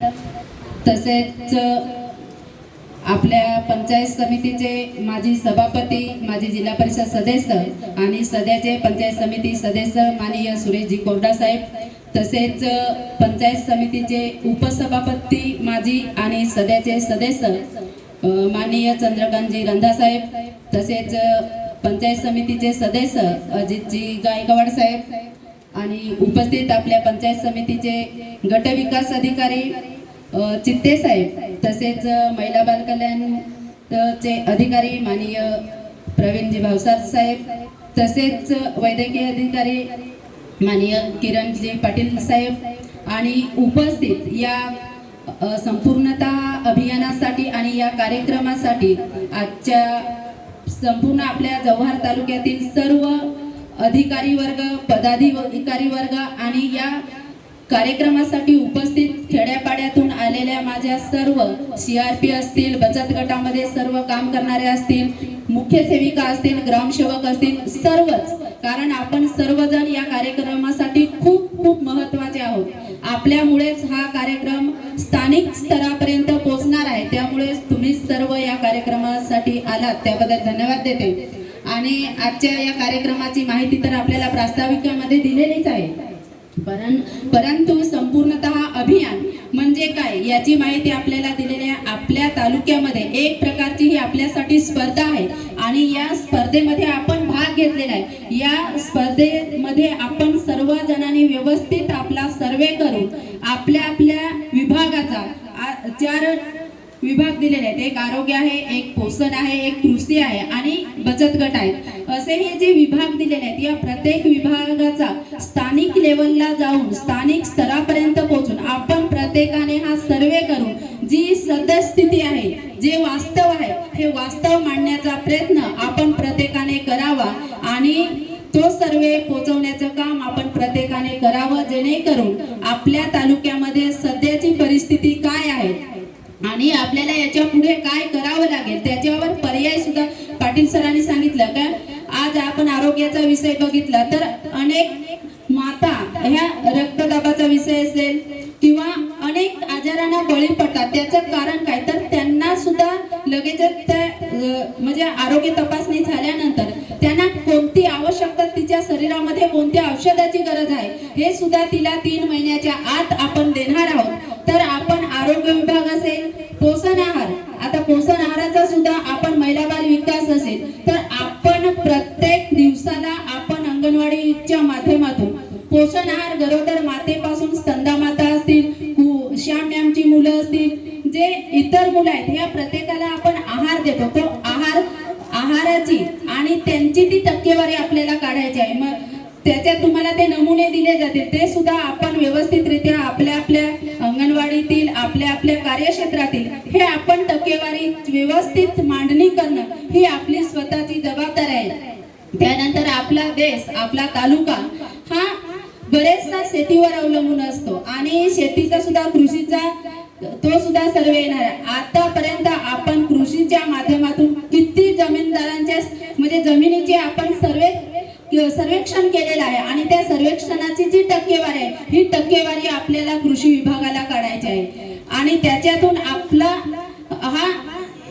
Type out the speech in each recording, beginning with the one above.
तसेच आपल्या पंचायत समितीचे माजी सभापती माजी जिल्हा परिषद सदस्य आणि सध्याचे पंचायत समिती सदस्य माननीय सुरेशजी कोरडा साहेब तसेच पंचायत समितीचे उपसभापती माजी आणि सध्याचे सदस्य माननीय चंद्रकांतजी रंधा साहेब तसेच पंचायत समितीचे सदस्य अजितजी गायकवाड साहेब आणि उपस्थित आपल्या पंचायत समितीचे गटविकास अधिकारी चित्ते साहेब तसेच महिला बालकल्याणचे अधिकारी माननीय प्रवीणजी भावसार साहेब तसेच वैद्यकीय अधिकारी माननीय किरणजी पाटील साहेब आणि उपस्थित या संपूर्णता संपूर्णतः अभियानासाठी आणि या कार्यक्रमासाठी आजच्या संपूर्ण आपल्या जव्हार तालुक्यातील सर्व अधिकारी वर्ग पदाधिकारी वर्ग आणि या कार्यक्रमासाठी उपस्थित खेड्यापाड्यातून आलेल्या माझ्या सर्व सी आर पी असतील बचत गटामध्ये सर्व काम करणारे असतील मुख्य सेविका असतील ग्रामसेवक असतील सर्वच. कारण आपण सर्वजण या कार्यक्रमासाठी खूप खूप महत्त्वाचे आहोत. आपल्यामुळेच हा कार्यक्रम स्थानिक स्तरापर्यंत पोहोचणार आहे. त्यामुळे तुम्ही सर्व या कार्यक्रमासाठी आलात. त्याबद्दल धन्यवाद देते. आणि आजच्या या कार्यक्रमाची माहिती तर आपल्याला प्रास्ताविकामध्ये दिलेली परं परंतु संपूर्णतः अभियान म्हणजे काय? याची माहिती आपल्याला दिलेली आहे आपल्या तालुक्यामध्ये एक प्रकारची ही आपल्यासाठी स्पर्धा आहे आणि या स्पर्धेमध्ये आपण भाग घेतलेला आहे. या स्पर्धेमध्ये आपण सर्व जणांनी व्यवस्थित आपला सर्वे करून आपल्या आपल्या विभागाचा चार विभाग दिलेले आहेत. एक आरोग्य आहे एक पोषण आहे एक कृषी आहे आणि बचत गट आहेत असे हे जे विभाग दिलेले आहेत या प्रत्येक विभागाचा स्थानिक लेवलला जाऊन स्थानिक स्तरापर्यंत पोहोचून आपण प्रत्येकाने हा सर्वे करून जी सद्यस्थिती आहे जे वास्तव आहे हे वास्तव मांडण्याचा प्रयत्न आपण प्रत्येकाने करावा आणि तो सर्वे पोहोचवण्याचं काम आपण प्रत्येकाने करावं जेणेकरून आपल्या तालुक्यामध्ये सध्याची परिस्थिती आणि आपल्याला याच्यापुढे काय करावं लागेल त्याच्यावर पर्याय सुद्धा पाटील सरांनी सांगितलं. का आज आपण आरोग्याचा विषय बघितला तर अनेक माता ह्या रक्तदाबाचा विषय असेल किंवा अनेक आजारांना बळी पडतात. त्याचं कारण काय? तर त्यांना सुद्धा लगेचच त्या म्हणजे आरोग्य तपासणी झाल्यानंतर त्यांना कोणती आवश्यकता तिच्या शरीरामध्ये कोणत्या औषधाची गरज आहे हे सुद्धा तिला तीन महिन्याच्या आत आपण देणार आहोत. तर आपण आरोग्य विभाग असेल पोषण आहार. आता पोषण आहाराचा सुद्धा आपण महिला बाल विकास असेल तर आपण प्रत्येक दिवसाला आपण अंगणवाडीच्या माध्यमातून पोषण आहार गरोदर मातेपासून स्तंदा माता असतील कु- श्याम मॅमची मुलं असतील जे इतर मुलं आहेत या प्रत्येकाला आपण आहार देतो. तो आहार आहाराची आणि त्यांची ती टक्केवारी आपल्याला काढायची आहे. मग त्याच्यात तुम्हाला ते नमुने दिले जातील ते सुद्धा आपण व्यवस्थितरित्या आपल्या आपल्या आपल्या कार्यक्षेत्रातील हे आपण टक्केवारी व्यवस्थित मांडणी करणं ही आपली स्वतःची जबाबदारी आहे. त्यानंतर आपला देश आपला तालुका हा बरेचसा शेतीवर अवलंबून असतो आणि शेतीचा सुद्धा कृषीचा तो सुद्धा सर्वे येणार आहे. आतापर्यंत आपण कृषीच्या माध्यमातून किती जमीनदारांच्या म्हणजे जमिनीचे आपण सर्वे सर्वेक्षण केलेलं आहे आणि त्या सर्वेक्षणाची जी टक्केवारी आहे ही टक्केवारी आपल्याला कृषी विभागाला काढायची आहे. आणि त्याच्यातून आपला हा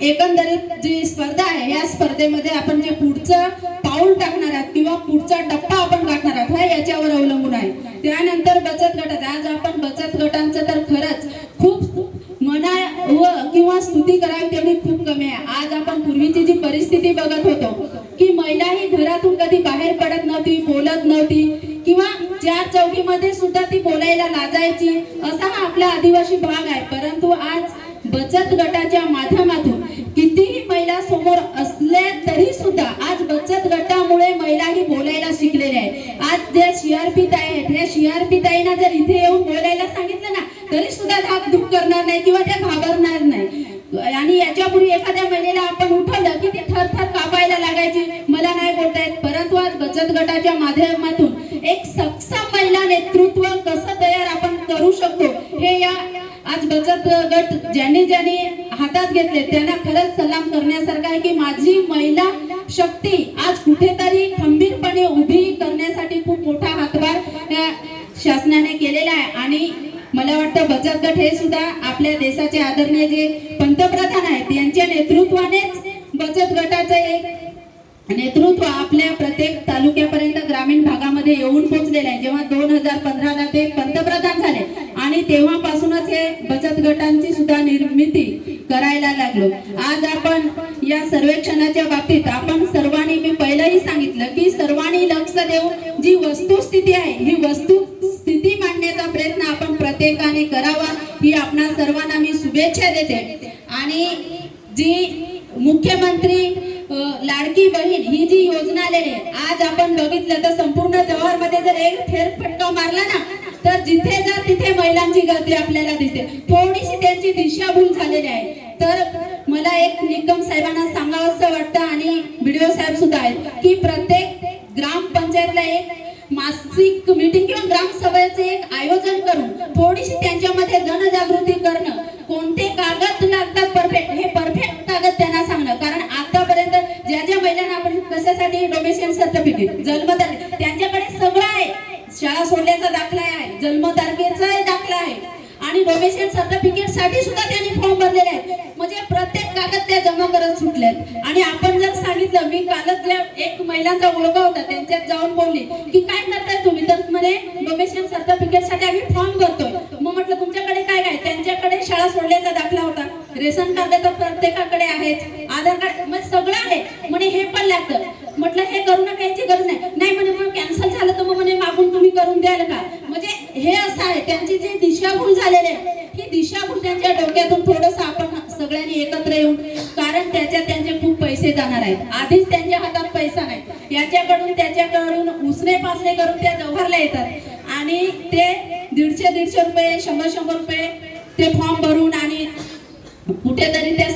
एकंदरीत जी स्पर्धा आहे या स्पर्धेमध्ये आपण जे पुढचं पाऊल टाकणार आहात किंवा पुढचा टप्पा आपण गाठणार आहात हा याच्यावर अवलंबून आहे. त्यानंतर बचत गटात आज आपण बचत गटांचं तर खरंच खूप म्हणा व किंवा स्तुती करावी तेवढी खूप कमी आहे आज आपण पूर्वीची जी परिस्थिती बघत होतो की महिला ही ती बाहेर पडत नव्हती बोलत नव्हती. किंवा चार चौकीमध्ये सुद्धा ती बोलायला लाजायची असा हा आपला आदिवासी भाग आहे. परंतु आज बचत गटाच्या माध्यमातून कितीही महिला समोर असल्या तरी सुद्धा आज बचत गटामुळे महिला ही बोलायला शिकलेल्या आहेत. आज ज्या सीआरपी ताई आहेत त्या सीआरपी ताईंना जर इथे येऊन बोलायला सांगितलं ना तरी सुद्धा धाक धूप करणार नाही किंवा त्या घाबरणार गटाच्या माध्यमातून एक सक्षम महिला नेतृत्व कसं तयार आपण करू शकतो हे या आज बचत गट ज्यांनी ज्यांनी हातात घेतले त्यांना खरंच सलाम करण्यासारखं आहे की माझी महिला शक्ती आज कुठेतरी खंबीरपणे उभी करण्यासाठी खूप मोठा हातभार शासनाने केलेला आहे. आणि मला वाटतं बचत गट हे सुद्धा आपल्या देशाचे आदरणीय जे पंतप्रधान आहेत यांच्या नेतृत्वानेच बचत गटाचं एक नेतृत्व आपल्या प्रत्येक तालुक्यापर्यंत ग्रामीण भागामध्ये येऊन पोहोचलेलं आहे. जेव्हा दोन हजार पंधराला ते पंतप्रधान झाले आणि तेव्हापासूनच हे बचत गटांची सुद्धा निर्मिती करायला लागलो. आज आपण या सर्वेक्षणाच्या बाबतीत आपण सर्वांनी मी पहिलंही सांगितलं की सर्वांनी लक्ष देऊन जी वस्तुस्थिती आहे ही वस्तुस्थिती मांडण्याचा प्रयत्न आपण प्रत्येकाने करावा ही आपणा सर्वांना मी शुभेच्छा देते. आणि जी मुख्यमंत्री लाडकी बहीण ही जी योजना आलेली आज आपण बघितलं तर संपूर्ण जव्हारमध्ये जर एक फेरफटका मारला ना तर जिथे जर तिथे महिलांची गर्दी आपल्याला दिसते. थोडीशी त्यांची दिशाभूल झालेली आहे. तर मला एक निकम साहेबांना सांगावंसं वाटतं आणि व्हिडिओ साहेब सुद्धा आहेत की प्रत्येक ग्रामपंचायतला एक मासिक मीटिंग किंवा ग्रामसभेचे एक आयोजन करून थोडीशी त्यांच्यामध्ये जनजागृती कशासाठी सर्टिफिकेट जन्मतारीख त्यांच्याकडे सगळं आहे. शाळा सोडल्याचा दाखला आहे. जन्मतारखेचा दाखला आहे. आणि डोमेशन सर्टिफिकेटसाठी सुद्धा त्यांनी फॉर्म भरलेले आहेत. म्हणजे प्रत्येक कागद त्या जमा करत सुटलेत. आणि आपण जर सांगितलं मी कालच एक महिलांचा ओळखा होता त्यांच्यात जाऊन बोलली की काय करताय तुम्ही? तर म्हणे डोमेशन सर्टिफिकेटसाठी आम्ही फॉर्म भरतोय. मग म्हटलं तुमच्याकडे काय काय त्यांच्याकडे शाळा सोडल्याचा दाखला होता. रेशन कार्ड तर प्रत्येकाकडे आहेच. आधार कार्ड मग सगळं आहे. म्हणे हे पण लागतं. म्हटलं हे करू नका याची गरज नाही. नाही म्हणे मग कॅन्सल झालं तर मग म्हणे मागून तुम्ही करून द्याल का? म्हणजे हे असं आहे त्यांची जी दिशाभूल झालेली आहे ही दिशाभूल त्यांच्या डोक्यातून थोडस आपण सगळ्यांनी एकत्र येऊन कारण त्याच्यात त्यांचे खूप पैसे जाणार आहेत. आधीच त्यांच्या हातात पैसा नाही. याच्याकडून त्याच्याकडून उसने पासने करून त्या जव्हारला येतात. आणि ते दीडशे दीडशे रुपये शंभर शंभर रुपये ते फॉर्म भरून आणि कुठेतरी त्या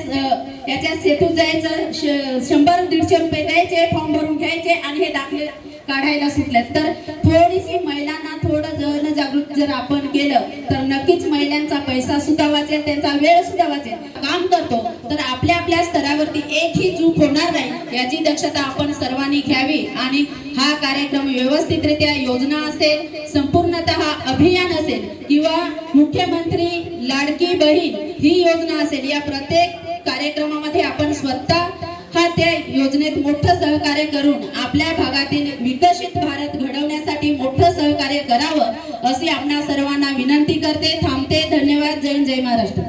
त्याच्या सेतूत जायचं शंभर दीडशे रुपये द्यायचे फॉर्म भरून घ्यायचे आणि हे दाखले काढायला सुटले तर थोडीशी महिलांना थोडं जनजागृत जर आपण केलं तर नक्कीच महिलांचा पैसा सुद्धा वाचेल त्यांचा वेळ सुद्धा वाचेल. काम करतो तर आपल्या आपल्या स्तरावरती एकही चूक होणार नाही याची दक्षता आपण सर्वांनी घ्यावी. आणि हा कार्यक्रम व्यवस्थितरित्या योजना असेल संपूर्णतः अभियान असेल किंवा मुख्यमंत्री लाडकी बहीण ही योजना असेल या प्रत्येक कार्यक्रमामध्ये आपण स्वतः हा त्या योजनेत मोठं सहकार्य करून आपल्या भागातील विकसित भारत घडवण्यासाठी मोठं सहकार्य करावं अशी आपणा सर्वांना विनंती करते. थांबते. धन्यवाद. जय जय महाराष्ट्र.